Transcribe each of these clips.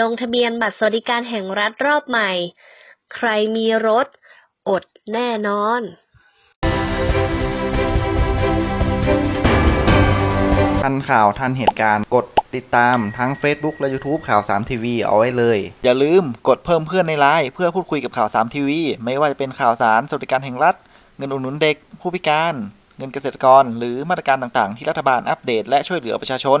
ลงทะเบียนบัตรสวัสดิการแห่งรัฐรอบใหม่ ใครมีรถ อดแน่นอนทันข่าวทันเหตุการณ์กดติดตามทั้ง Facebook และ YouTube ข่าว 3 ทีวีเอาไว้เลย อย่าลืมกดเพิ่มเพื่อนในไลน์เพื่อพูดคุยกับข่าว 3 ทีวี ไม่ว่าจะเป็นข่าวสารสวัสดิการแห่งรัฐ เงินอุดหนุนเด็ก ผู้พิการ เงินเกษตรกร หรือมาตรการต่างๆ ที่รัฐบาลอัปเดตและช่วยเหลือประชาชน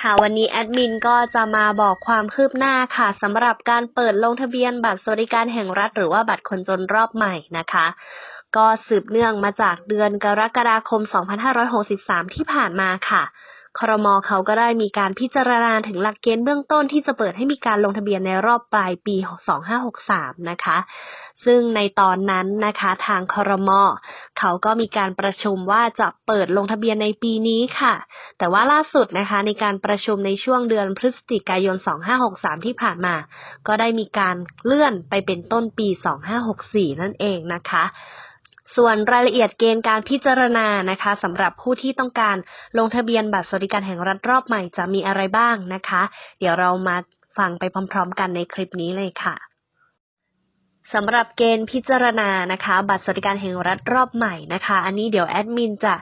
ค่ะวันนี้แอดมินก็จะมาบอกความคืบหน้าค่ะสำหรับการเปิดลงทะเบียนบัตรสวัสดิการแห่งรัฐ หรือว่าบัตรคนจนรอบใหม่นะคะ ก็สืบเนื่องมาจากเดือนกรกฎาคม 2563 ที่ผ่านมาค่ะ ครมเขาก็ได้มีการพิจารณาถึงหลักเกณฑ์เบื้องต้นที่จะเปิดให้มีการลงทะเบียนในรอบปลายปี 2563 นะคะ ซึ่งในตอนนั้นนะคะทางครมเขาก็มีการประชุมว่าจะเปิดลงทะเบียนในปีนี้ค่ะ แต่ว่าล่าสุดนะคะในการประชุมในช่วงเดือนพฤศจิกายน 2563 ที่ผ่านมา ก็ได้มีการเลื่อนไปเป็นต้นปี 2564 นั่นเองนะคะ ส่วนรายละเอียดเกณฑ์การพิจารณานะคะสำหรับผู้ที่ต้องการลงทะเบียนบัตรสวัสดิการแห่งรัฐรอบใหม่จะมีอะไรบ้างนะคะ เดี๋ยวเรามาฟังไปพร้อม ๆ กันในคลิปนี้เลยค่ะสำหรับเกณฑ์พิจารณานะคะ บัตรสวัสดิการแห่งรัฐรอบใหม่นะคะ อันนี้เดี๋ยวแอดมินจะ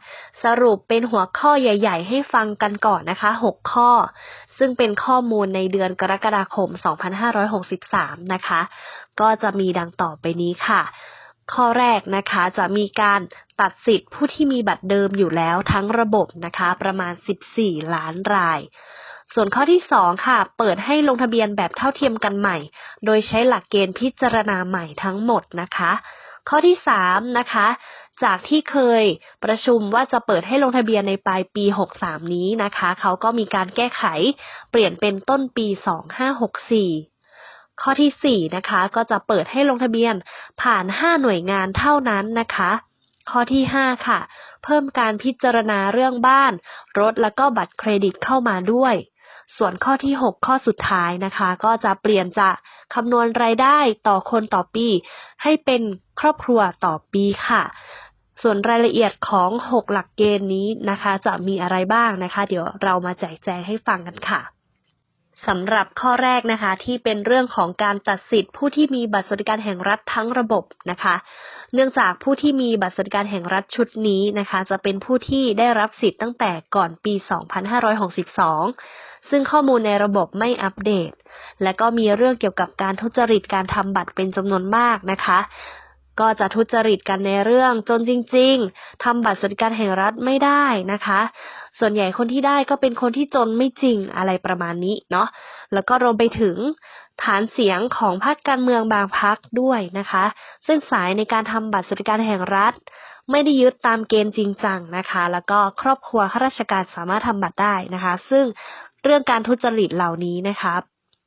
สรุปเป็นหัวข้อใหญ่ ๆ ให้ฟังกันก่อนนะคะ 6 ข้อ ซึ่งเป็นข้อมูลในเดือนกรกฎาคม 2563 นะคะ ก็จะมีดังต่อไปนี้ค่ะ ข้อแรกนะคะจะมีการตัดสิทธิ์ผู้ที่มีบัตรเดิมอยู่แล้วทั้งระบบนะคะประมาณ 14 ล้านราย ส่วนข้อที่ 2 ค่ะ เปิดให้ลงทะเบียนแบบเท่าเทียมกันใหม่ โดยใช้หลักเกณฑ์พิจารณาใหม่ทั้งหมดนะคะ ข้อที่ 3 นะคะ จากที่เคยประชุมว่าจะเปิดให้ลงทะเบียนในปลายปี 63 นี้นะคะ เขาก็มีการแก้ไขเปลี่ยนเป็นต้นปี 2564 ข้อที่ 4 นะคะ ก็จะเปิดให้ลงทะเบียนผ่าน 5 หน่วยงานเท่านั้นนะคะ ข้อที่ 5 ค่ะ เพิ่มการพิจารณาเรื่องบ้าน รถแล้วก็บัตรเครดิตเข้ามาด้วย ส่วนข้อที่ 6 ข้อสุดท้ายนะคะ ก็จะเปลี่ยนจากคำนวณรายได้ต่อคนต่อปี ให้เป็นครอบครัวต่อปีค่ะส่วนรายละเอียดของ 6 หลักเกณฑ์นี้นะคะ จะมีอะไรบ้างนะคะ เดี๋ยวเรามาแจกแจงให้ฟังกันค่ะ สำหรับข้อแรกนะคะ ที่เป็นเรื่องของการตัดสิทธิ์ผู้ที่มีบัตรสวัสดิการแห่งรัฐทั้งระบบนะคะ เนื่องจากผู้ที่มีบัตรสวัสดิการแห่งรัฐชุดนี้นะคะ จะเป็นผู้ที่ได้รับสิทธิ์ตั้งแต่ก่อนปี 2562 ซึ่งข้อมูลในระบบไม่อัปเดต และก็มีเรื่องเกี่ยวกับการทุจริตการทำบัตรเป็นจำนวนมากนะคะ ก็จะทุจริตกันในเรื่องจนจริง ๆทำบัตรสวัสดิการแห่งรัฐไม่ได้นะคะ ส่วนใหญ่คนที่ได้ก็เป็นคนที่จนไม่จริงอะไรประมาณนี้เนาะแล้วก็รวมไปถึงฐานเสียงของพรรคการเมืองบางพรรคด้วยนะคะ ซึ่งสายในการทำบัตรสวัสดิการแห่งรัฐ ไม่ได้ยึดตามเกณฑ์จริงจังนะคะ แล้วก็ครอบครัวข้าราชการสามารถทำบัตรได้นะคะ ซึ่งเรื่องการทุจริตเหล่านี้นะคะ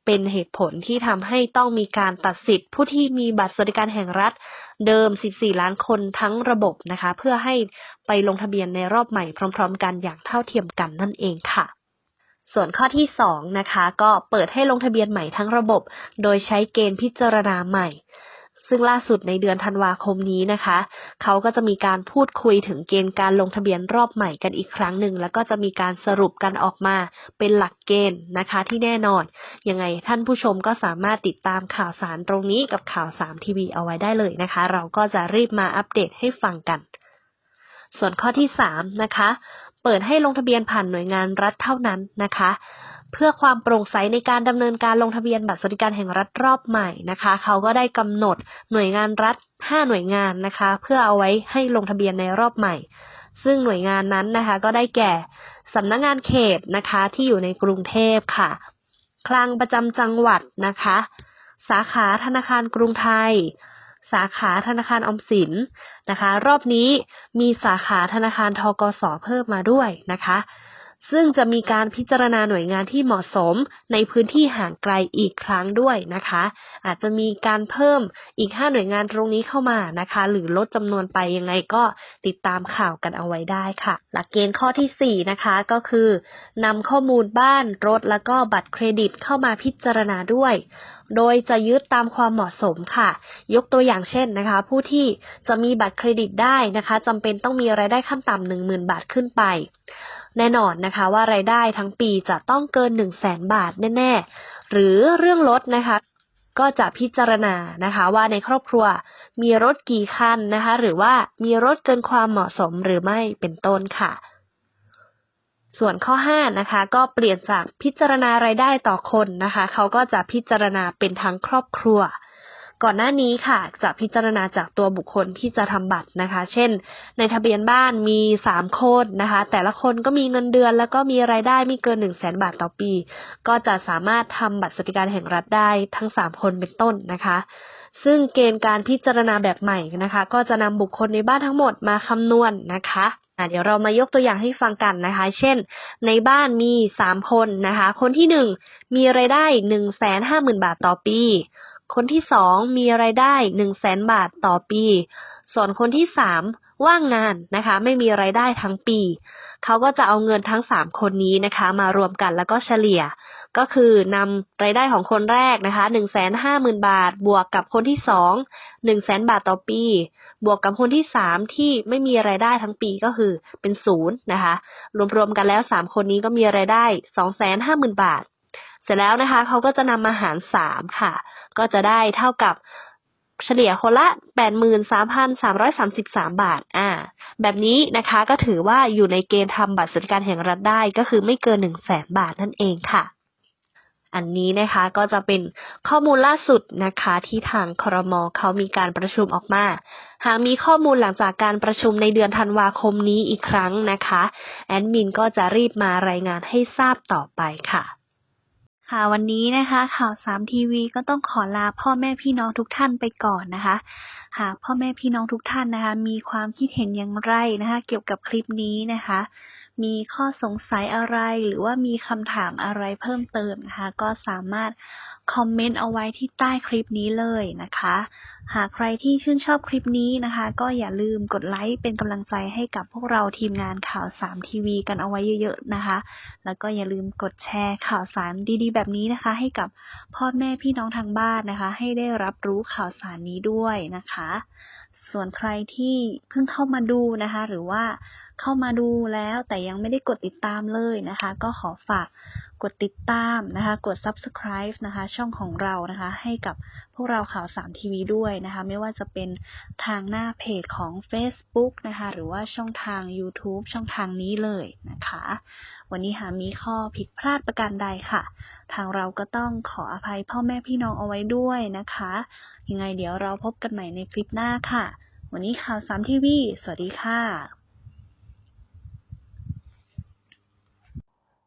เป็นเหตุผลที่ทำให้ต้องมีการตัดสิทธิ์ ผู้ที่มีบัตรสวัสดิการแห่งรัฐเดิม 14 ล้านคนทั้งระบบนะคะ เพื่อให้ไปลงทะเบียนในรอบใหม่พร้อม ๆ กันอย่างเท่าเทียมกันนั่นเองค่ะส่วนข้อที่ 2 นะคะ ก็เปิดให้ลงทะเบียนใหม่ทั้งระบบ โดยใช้เกณฑ์พิจารณาใหม่ ซึ่งล่าสุดในเดือนธันวาคมนี้นะคะ เขาก็จะมีการพูดคุยถึงเกณฑ์การลงทะเบียนรอบใหม่กันอีกครั้งหนึ่ง แล้วก็จะมีการสรุปกันออกมาเป็นหลักเกณฑ์นะคะที่แน่นอน ยังไงท่านผู้ชมก็สามารถติดตามข่าวสารตรงนี้กับข่าว3ทีวีเอาไว้ได้เลยนะคะ เราก็จะรีบมาอัปเดตให้ฟังกัน ส่วนข้อที่3นะคะ เปิดให้ลงทะเบียนผ่านหน่วยงานรัฐเท่านั้นนะคะ เพื่อความโปร่งใสในการดำเนินการลงทะเบียนบัตรสวัสดิการแห่งรัฐรอบใหม่นะคะ เขาก็ได้กำหนดหน่วยงานรัฐ 5 หน่วยงานนะคะ เพื่อเอาไว้ให้ลงทะเบียนในรอบใหม่ ซึ่งหน่วยงานนั้นนะคะ ก็ได้แก่สำนักงานเขตนะคะที่อยู่ในกรุงเทพค่ะ คลังประจำจังหวัดนะคะ สาขาธนาคารกรุงไทย สาขาธนาคารออมสินนะคะ รอบนี้มีสาขาธนาคารทกสเพิ่มมาด้วยนะคะ ซึ่งจะมีการพิจารณาหน่วยงานที่เหมาะสมในพื้นที่ห่างไกลอีกครั้งด้วยนะคะ อาจจะมีการเพิ่มอีก 5 หน่วยงานตรงนี้เข้ามานะคะ หรือลดจำนวนไปยังไงก็ติดตามข่าวกันเอาไว้ได้ค่ะ หลักเกณฑ์ข้อที่ 4 นะคะก็คือนำข้อมูลบ้านรถแล้วก็บัตรเครดิตเข้ามาพิจารณาด้วย โดยจะยึดตามความเหมาะสมค่ะ ยกตัวอย่างเช่นนะคะ ผู้ที่จะมีบัตรเครดิตได้นะคะจำเป็นต้องมีรายได้ขั้นต่ำหนึ่งหมื่นบาทขึ้นไป แน่นอนนะคะว่ารายได้ทั้งปีจะต้องเกิน 1 0 0 0 0แสนบาทแน่ๆ หรือเรื่องรถนะคะก็จะพิจารณานะคะว่าในครอบครัวมีรถกี่คันนะคะ หรือว่ามีรถเกินความเหมาะสมหรือไม่เป็นต้นค่ะ ส่วนข้อ5นะคะ ก็เปลี่ยนจากพิจารณารายได้ต่อคนนะคะ เขาก็จะพิจารณาเป็นทั้งครอบครัว ก่อนหน้านี้ค่ะ จะพิจารณาจากตัวบุคคลที่จะทำบัตรนะคะ เช่น ในทะเบียนบ้านมีสามคนนะคะ แต่ละคนก็มีเงินเดือน แล้วก็มีรายได้ไม่เกินหนึ่งแสนบาทต่อปี ก็จะสามารถทำบัตรสวัสดิการแห่งรัฐได้ทั้งสามคนเป็นต้นนะคะซึ่งเกณฑ์การพิจารณาแบบใหม่นะคะ ก็จะนำบุคคลในบ้านทั้งหมดมาคำนวณนะคะะเดี๋ยวเรามายกตัวอย่างให้ฟังกันนะคะ เช่น ในบ้านมีสามคนนะคะ คนที่หนึ่งมีรายได้หนึ่งแสนห้าหมื่นบาทต่อปี คนที่สองมีรายได้หนึ่งแสนบาทต่อปี ส่วนคนที่สามว่างงานนะคะ ไม่มีรายได้ทั้งปี เขาก็จะเอาเงินทั้งสามคนนี้นะคะ มารวมกันแล้วก็เฉลี่ย ก็คือนำรายได้ของคนแรกนะคะหนึ่งแสนห้าหมื่นบาท บวกกับคนที่สองหนึ่งแสนบาทต่อปี บวกกับคนที่สามที่ไม่มีรายได้ทั้งปีก็คือเป็นศูนย์นะคะ รวมๆกันแล้วสามคนนี้ก็มีรายได้สองแสนห้าหมื่นบาท เสร็จแล้วนะคะเขาก็จะนำมาหารสามค่ะ ก็จะได้เท่ากับเฉลี่ยคนละแปดหมื่นสามพันสามร้อยสามสิบสามบาท อ่า แบบนี้นะคะก็ถือว่าอยู่ในเกณฑ์ทำบัตรสวัสดิการแห่งรัฐได้ก็คือไม่เกินหนึ่งแสนบาทนั่นเองค่ะ อันนี้นะคะก็จะเป็นข้อมูลล่าสุดนะคะที่ทางครมเขามีการประชุมออกมา หากมีข้อมูลหลังจากการประชุมในเดือนธันวาคมนี้อีกครั้งนะคะ แอดมินก็จะรีบมารายงานให้ทราบต่อไปค่ะ ค่ะวันนี้นะคะ ข่าวสามทีวีก็ต้องขอลาพ่อแม่พี่น้องทุกท่านไปก่อนนะคะ หากพ่อแม่พี่น้องทุกท่านนะคะ มีความคิดเห็นอย่างไรนะคะ เกี่ยวกับคลิปนี้นะคะ มีข้อสงสัยอะไร หรือว่ามีคำถามอะไรเพิ่มเติมนะคะ ก็สามารถคอมเมนต์เอาไว้ที่ใต้คลิปนี้เลยนะคะ หากใครที่ชื่นชอบคลิปนี้นะคะ ก็อย่าลืมกดไลค์เป็นกำลังใจให้กับพวกเราทีมงานข่าวสามทีวีกันเอาไว้เยอะๆนะคะ แล้วก็อย่าลืมกดแชร์ข่าวสารดีๆ แบบนี้นะคะ ให้กับพ่อแม่พี่น้องทางบ้านนะคะ ให้ได้รับรู้ข่าวสารนี้ด้วยนะคะ ส่วนใครที่เพิ่งเข้ามาดูนะคะ หรือว่าเข้ามาดูแล้วแต่ยังไม่ได้กดติดตามเลยนะคะ ก็ขอฝาก กดติดตามนะคะ กด subscribe นะคะ ช่องของเรานะคะ ให้กับพวกเราข่าวสามทีวีด้วยนะคะ ไม่ว่าจะเป็นทางหน้าเพจของ Facebook นะคะ หรือว่าช่องทาง YouTube ช่องทางนี้เลยนะคะ วันนี้หากมีข้อผิดพลาดประการใดค่ะ ทางเราก็ต้องขออภัยพ่อแม่พี่น้องเอาไว้ด้วยนะคะ ยังไงเดี๋ยวเราพบกันใหม่ในคลิปหน้าค่ะ วันนี้ข่าวสามทีวีสวัสดีค่ะ